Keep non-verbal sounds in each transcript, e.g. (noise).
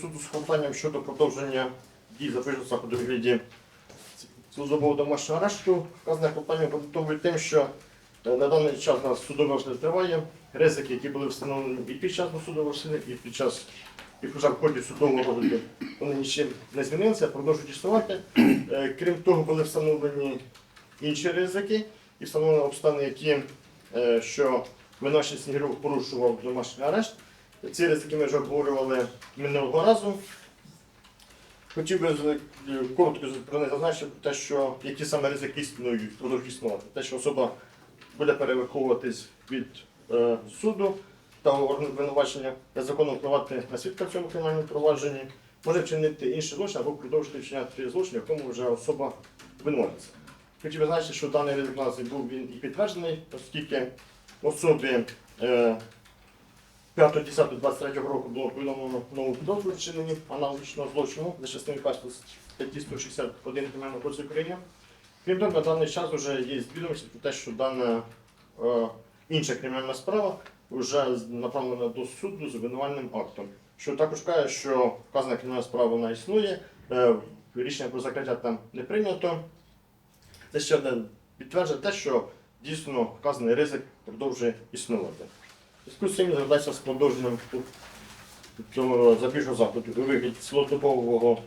суду з клопотанням щодо продовження дій запобіжного заходу у вигляді службового домашнього арешту. Вказане клопотання обґрунтовує тим, що е, на даний час у нас судове розгляд триває. Ризики, які були встановлені і під час судового розслідування, і під час і в ході судового розгляду, вони нічим не змінилися, продовжують існувати. Е, Крім того, були встановлені інші ризики і встановлені обставини, які е, що виношений Снігиров порушував домашній арешт. Ці ризики ми вже обговорювали минулого разу. Хотів би коротко про них зазначити те, що які саме ризики існують, продовжують існувати. Те, що особа буде перевиховуватись від е, суду та органу обвинувачення, незаконно впливати на свідка в цьому кримінальному провадженні, може вчинити інший злочин або продовжити вчиняти злочин, в якому вже особа винуватиться. Хотів би зазначити, що даний ризик у нас був він і підтверджений, оскільки особі е, 5.10.23 року було повідомлено нову підозру вчинені аналогічного злочину за частиною першої статті 161 Кримінального кодексу України. Крім того, на даний час вже є відомості про те, що дана е, інша кримінальна справа вже направлена до суду з обвинувальним актом. Що також каже, що вказана кримінальна справа вона існує, е, рішення про закриття там не прийнято. Це ще одне підтверджує те, що дійсно вказаний ризик продовжує існувати. Зв'язку з цим звертається з продовженням цього запобіжного заходу у вигляді цілодобового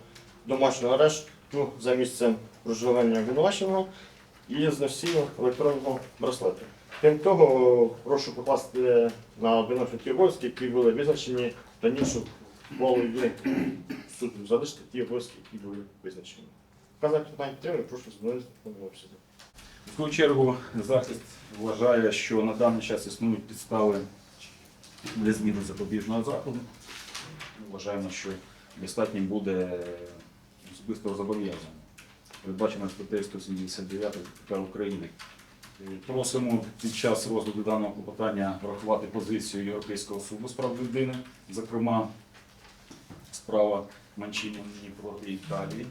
домашнього арешту за місцем проживання обвинуваченого і з електронного браслету. Крім того, прошу покласти на обвинувачення обов'язки, які були визначені раніше голові суду, залишити ті обов'язки, які були визначені. Вказати питання підтримую, прошу звернутися обсязу. В свою чергу захист вважає, що на даний час існують підстави для зміни запобіжного заходу. Вважаємо, що достатнім буде особистого зобов'язання, передбачено статтею 179 КПК України. Е, Просимо під час розгляду даного клопотання врахувати позицію Європейського суду з прав людини, зокрема справа Манчині проти Італії.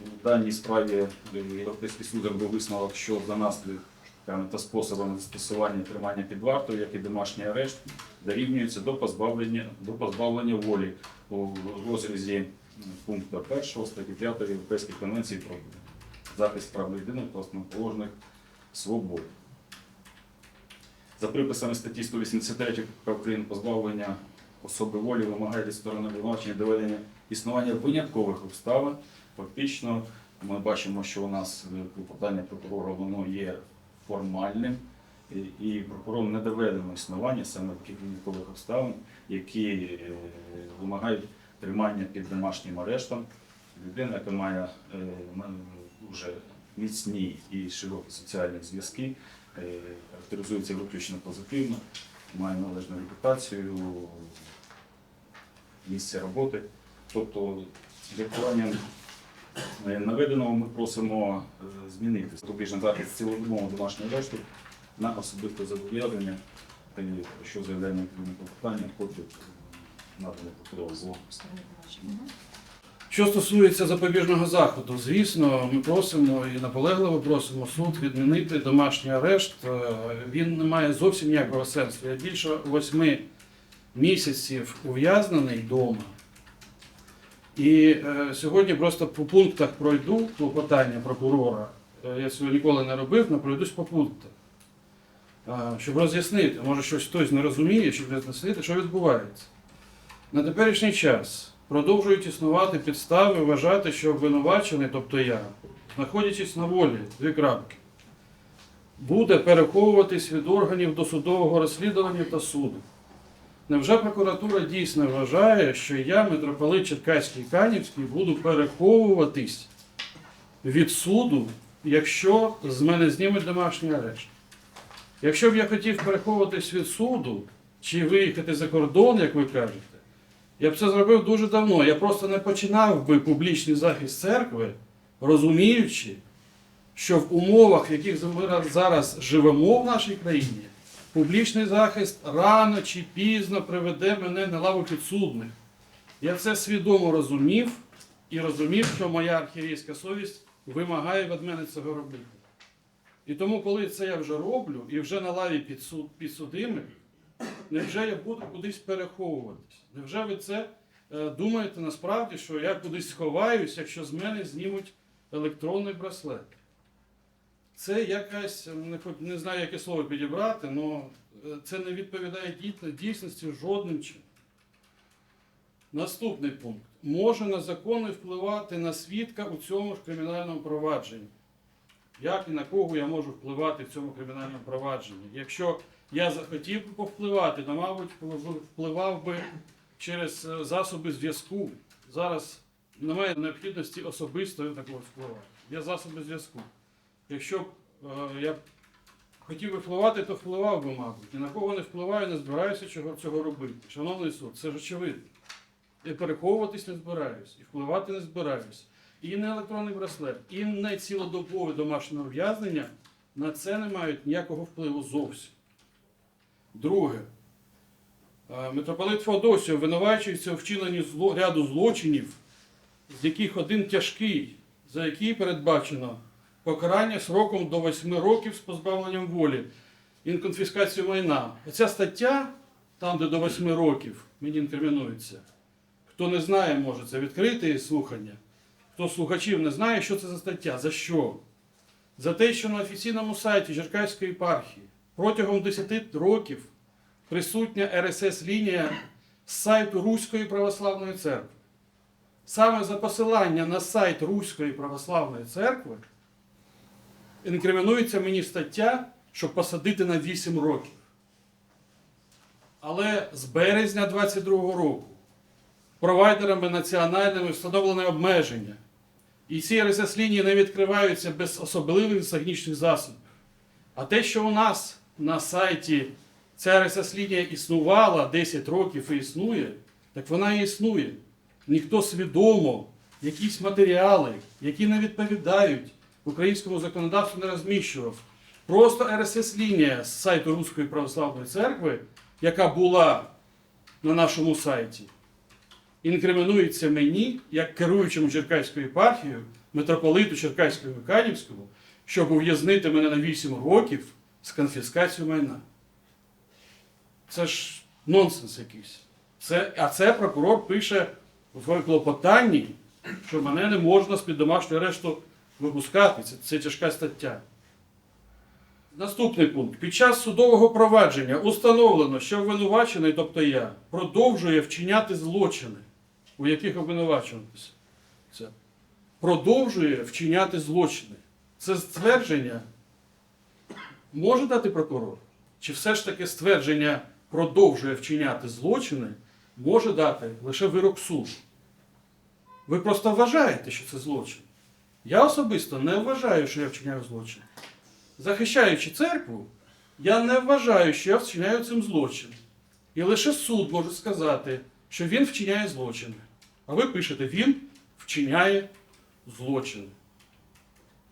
У даній справі е, Європейський суд зробив висновок, що за наслідок та способами застосування тримання під вартою, як і домашній арешт, дорівнюється до позбавлення, до позбавлення волі у розрізі пункту 1 статті 5 Європейської конвенції про захист прав людини та основоположних свобод. За приписами статті 183 КПК України позбавлення особи волі вимагає від сторони обвинувачення доведення існування виняткових обставин. Фактично, ми бачимо, що у нас е, клопотання прокурора воно є формальним, і- прокурором не доведено існування саме виняткових обставин, які е, вимагають тримання під домашнім арештом. Людина, яка має е, дуже міцні і широкі соціальні зв'язки, е, характеризується виключно позитивно, має належну репутацію, місце роботи. Тобто, е, наведеного ми просимо е, змінити запобіжний захист цілодобового домашнього арешту на особисте зобов'язання, е, що заявляємо відповідне клопотання, копію надане прокурору. Що стосується запобіжного заходу, звісно, ми просимо і наполегливо просимо суд відмінити домашній арешт. Е, Він не має зовсім ніякого сенсу. Я більше восьми місяців ув'язнений вдома. І е, сьогодні просто по пунктах пройду клопотання прокурора. Е, я цього ніколи не робив, але пройдусь по пунктах. Е, щоб роз'яснити, може щось хтось не розуміє, щоб роз'яснити, що відбувається. На теперішній час продовжують існувати підстави вважати, що обвинувачений, тобто я, знаходячись на волі, дві крапки, буде переховуватись від органів досудового розслідування та суду. Невже прокуратура дійсно вважає, що я, митрополит Черкаський Канівський, буду переховуватись від суду, якщо з мене знімуть домашній арешт? Якщо б я хотів переховуватись від суду чи виїхати за кордон, як ви кажете, я б це зробив дуже давно. Я просто не починав би публічний захист церкви, розуміючи, що в умовах, в яких ми зараз живемо в нашій країні, публічний захист рано чи пізно приведе мене на лаву підсудних. Я це свідомо розумів і розумів, що моя архієрейська совість вимагає від мене цього робити. І тому, коли це я вже роблю і вже на лаві підсуд, підсудимих, невже я буду кудись переховуватись? Невже ви це е, думаєте насправді, що я кудись сховаюсь, якщо з мене знімуть електронний браслет. Це якась, не, знаю, яке слово підібрати, але це не відповідає дійсності жодним чином. Наступний пункт. Може незаконно впливати на свідка у цьому ж кримінальному провадженні. Як і на кого я можу впливати в цьому кримінальному провадженні? Якщо я захотів би повпливати, то, мабуть, впливав би через е, засоби зв'язку. Зараз немає необхідності особисто такого впливати. Є засоби зв'язку. Якщо б е, я хотів би впливати, то впливав би, мабуть. Ні на кого не впливаю, не збираюся цього робити. Шановний суд, це ж очевидно. І переховуватись не збираюсь, і впливати не збираюсь. І не електронний браслет, і не цілодобове домашнє ув'язнення на це не мають ніякого впливу зовсім. Друге. Е, Митрополит Феодосій винувачується у вчиненні зло, ряду злочинів, з яких один тяжкий, за який передбачено покарання сроком до 8 років з позбавленням волі і конфіскацію майна. Оця стаття, там, де до 8 років мені інкримінується, хто не знає, може це відкрити слухання. Хто слухачів не знає, що це за стаття, за що? За те, що на офіційному сайті Черкаської єпархії протягом 10 років присутня РСС-лінія з сайту Руської православної церкви. Саме за посилання на сайт Руської православної церкви інкримінується мені стаття, щоб посадити на 8 років. Але з березня 22-го року провайдерами національними встановлене обмеження. І ці РСС-лінії не відкриваються без особливих технічних засобів. А те, що у нас на сайті ця РСС-лінія існувала 10 років і існує, так вона і існує. Ніхто свідомо якісь матеріали, які не відповідають українському законодавству, не розміщував. Просто РСС-лінія з сайту Руської православної церкви, яка була на нашому сайті, інкримінується мені, як керуючому Черкаською єпархією, митрополиту Черкаського і Канівського, щоб ув'язнити мене на 8 років з конфіскацією майна. Це ж нонсенс якийсь. Це, а це прокурор пише в клопотанні, що мене не можна з-під домашнього арешту випускати. Це, це тяжка стаття. Наступний пункт. Під час судового провадження установлено, що обвинувачений, тобто я, продовжує вчиняти злочини, у яких обвинувачуватися. Продовжує вчиняти злочини. Це ствердження може дати прокурор? Чи все ж таки ствердження продовжує вчиняти злочини може дати лише вирок суду? Ви просто вважаєте, що це злочин. Я особисто не вважаю, що я вчиняю злочин. Захищаючи церкву, я не вважаю, що я вчиняю цим злочин. І лише суд може сказати, що він вчиняє злочини. А ви пишете, він вчиняє злочини.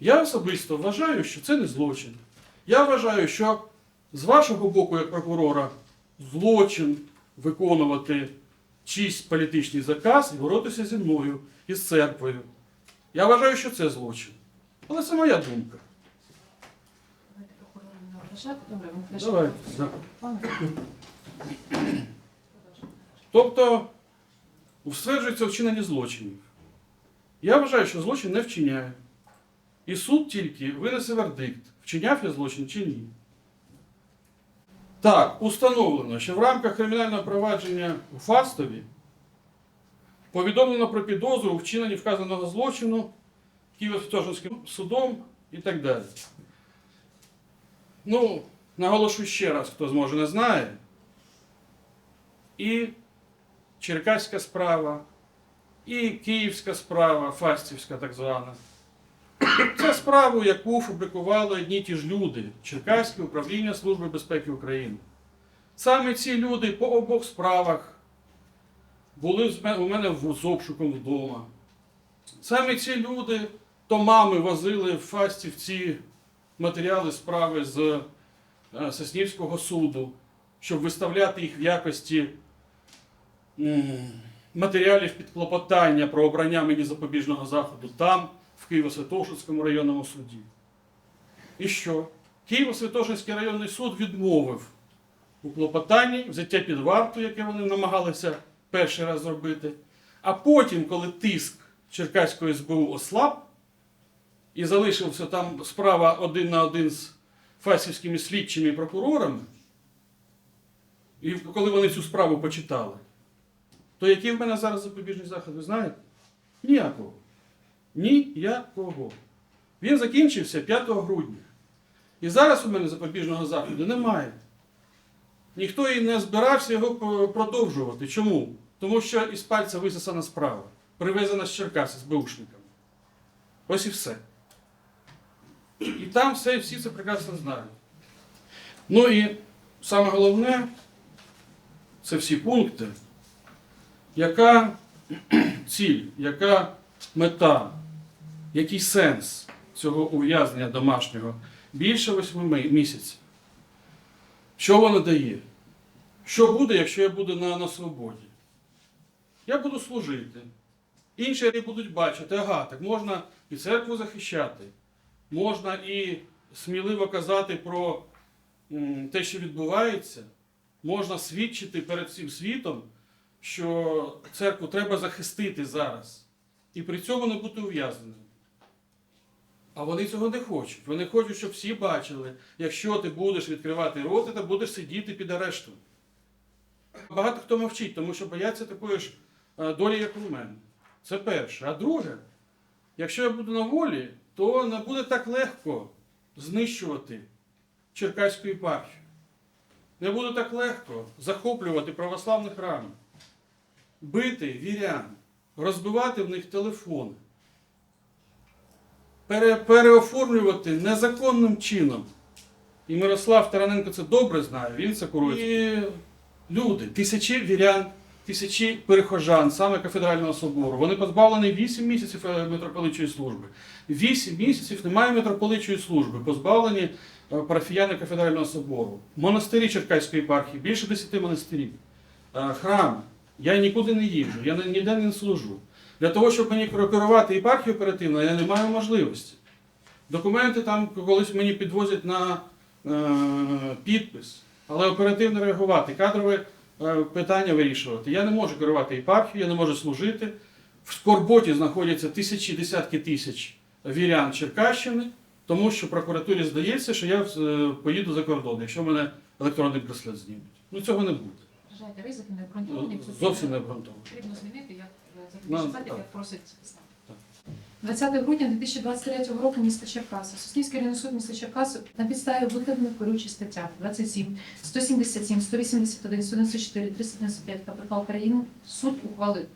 Я особисто вважаю, що це не злочин. Я вважаю, що з вашого боку, як прокурора, злочин виконувати чийсь політичний заказ і боротися зі мною і з церквою. Я вважаю, що це злочин. Але це моя думка. Давайте да. Тобто стверджується вчинення злочинів. Я вважаю, що злочин не вчиняє. І суд тільки винесе вердикт, вчиняв я злочин чи ні. Так, установлено, що в рамках кримінального провадження у Фастові повідомлено про підозру вчиненні вказаного злочину Києво-Святошинським судом і так далі. Ну, наголошу ще раз, хто зможе не знає. І Черкаська справа, і Київська справа, Фастівська так звана. Це справу, яку фабрикували одні ті ж люди Черкаське управління Служби безпеки України. Саме ці люди по обох справах були у мене з обшуком вдома. Саме ці люди то мами возили в Фастівці матеріали справи з е, Соснівського суду, щоб виставляти їх в якості матеріалів під клопотання про обрання мені запобіжного заходу там, в Києво-Святошинському районному суді. І що? Києво-Святошинський районний суд відмовив у клопотанні взяття під варту, яке вони намагалися перший раз зробити. А потім, коли тиск Черкаської СБУ ослаб, і залишився там справа один на один з фасівськими слідчими прокурорами, і коли вони цю справу почитали, то який в мене зараз запобіжний захід, ви знаєте? Ніякого. Ніякого. Він закінчився 5 грудня. І зараз у мене запобіжного заходу немає. Ніхто і не збирався його продовжувати. Чому? Тому що із пальця висосана справа, привезена з Черкаси з беушниками. Ось і все. І там все, всі це прекрасно знають. Ну і саме головне, це всі пункти, яка (clears throat) ціль, яка мета, який сенс цього ув'язнення домашнього більше восьми місяців. Що воно дає? Що буде, якщо я буду на, на свободі? Я буду служити. Інші будуть бачити, ага, так можна і церкву захищати, можна і сміливо казати про те, що відбувається, можна свідчити перед всім світом, що церкву треба захистити зараз. І при цьому не бути ув'язненим. А вони цього не хочуть. Вони хочуть, щоб всі бачили, якщо ти будеш відкривати роти, ти будеш сидіти під арештом. Багато хто мовчить, тому що бояться такої ж долі, як у мене. Це перше. А друге, якщо я буду на волі, то не буде так легко знищувати Черкаську єпархію. Не буде так легко захоплювати православні храми, бити вірян, розбивати в них телефони пере, переоформлювати незаконним чином. І Мирослав Тараненко це добре знає, він це курує. І люди, тисячі вірян, тисячі перехожан, саме кафедрального собору, вони позбавлені 8 місяців е, митрополичої служби. 8 місяців немає митрополичої служби, позбавлені е, парафіяни кафедрального собору. Монастирі Черкаської єпархії, більше 10 монастирів. Е, Храми. Я нікуди не їжджу, я ніде не служу. Для того, щоб мені керувати єпархію оперативно, я не маю можливості. Документи там колись мені підвозять на е, підпис, але оперативно реагувати, кадрове питання вирішувати. Я не можу керувати єпархією, я не можу служити. В Скорботі знаходяться тисячі, десятки тисяч вірян Черкащини, тому що прокуратурі здається, що я е, поїду за кордон, якщо мене електронний браслет знімуть. Ну цього не буде. Вважаєте ризики не обґрунтовані? Зовсім не обґрунтовано. Потрібно змінити, як е, Ну, так. як просить. 20 грудня 2023 року міста Черкаси. Соснівський районний суд міста Черкаси на підставі викладених керуючих статтях 27, 177, 181, 194, 395 КПК України суд ухвалив.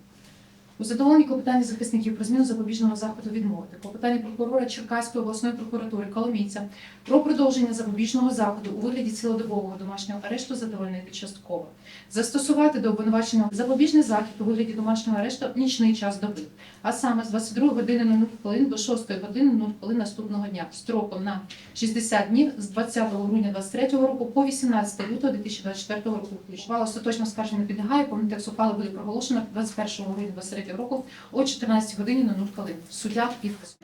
У задоволенні клопотання захисників про зміну запобіжного заходу відмовити. Клопотання прокурора Черкаської обласної прокуратури Коломійця про продовження запобіжного заходу у вигляді цілодобового домашнього арешту задовольнити частково. Застосувати до обвинуваченого запобіжний захід у вигляді домашнього арешту нічний час доби, а саме з 22 години 0 хвилин до 6 години 0 хвилин наступного дня, строком на 60 днів з 20 грудня 2023 року по 18 лютого 2024 року включно. Ухвала остаточно скарження підлягає, повний текст ухвали буде проголошено 21 грудня 2023 року о 14 годині на нуль хвилин. Суддя підпис.